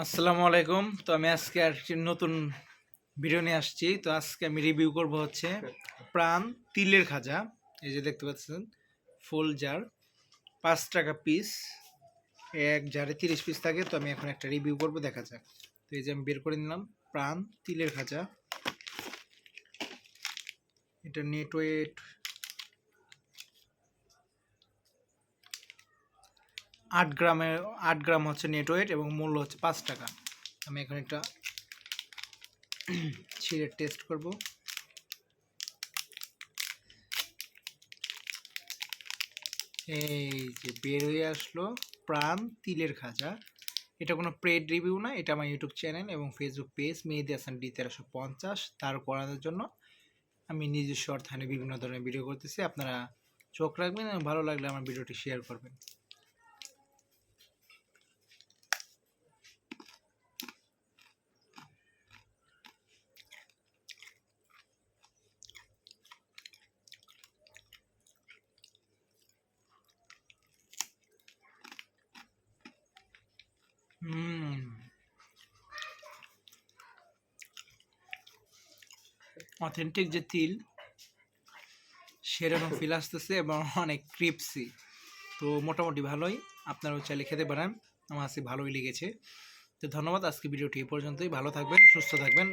আসসালামু আলাইকুম। তো আমি আজকে আর একটি নতুন ভিডিও নিয়ে আসছি। তো আজকে আমি রিভিউ করব হচ্ছে প্রাণ তিলের খাজা। এই যে দেখতে পাচ্ছেন, ফুল জার পাঁচ টাকা পিস এক জারে তিরিশ পিস থাকে। তো আমি এখন একটা রিভিউ করব, দেখা যাক। তো এই যে আমি বের করে নিলাম, প্রাণ তিলের খাজা। এটা নেট ওয়েট আট গ্রামের আট গ্রাম হচ্ছে নেট ওয়েট এবং মূল্য হচ্ছে পাঁচ টাকা। আমি এখন একটা ছিঁড়ে টেস্ট করব। এই যে বের হয়ে আসলো প্রাণ তিলের খাজা। এটা কোনো পেড রিভিউ না, এটা আমার ইউটিউব চ্যানেল এবং Facebook page Mehedi Hasan D তেরোশো পঞ্চাশ। তার করানোর জন্য আমি নিজস্ব অর্থায়নে বিভিন্ন ধরনের ভিডিও করতেছি। আপনারা চোখ রাখবেন এবং ভালো লাগলে আমার ভিডিওটি শেয়ার করবেন। অথেন্টিক যে তিল সেরকম ফিল আসতেছে এবং অনেক ক্রিপসি তো মোটামুটি ভালোই আপনারাও চাইলে খেতে পারেন। আমার কাছে ভালোই লেগেছে। তো ধন্যবাদ আজকে ভিডিওটি এ পর্যন্তই। ভালো থাকবেন সুস্থ থাকবেন।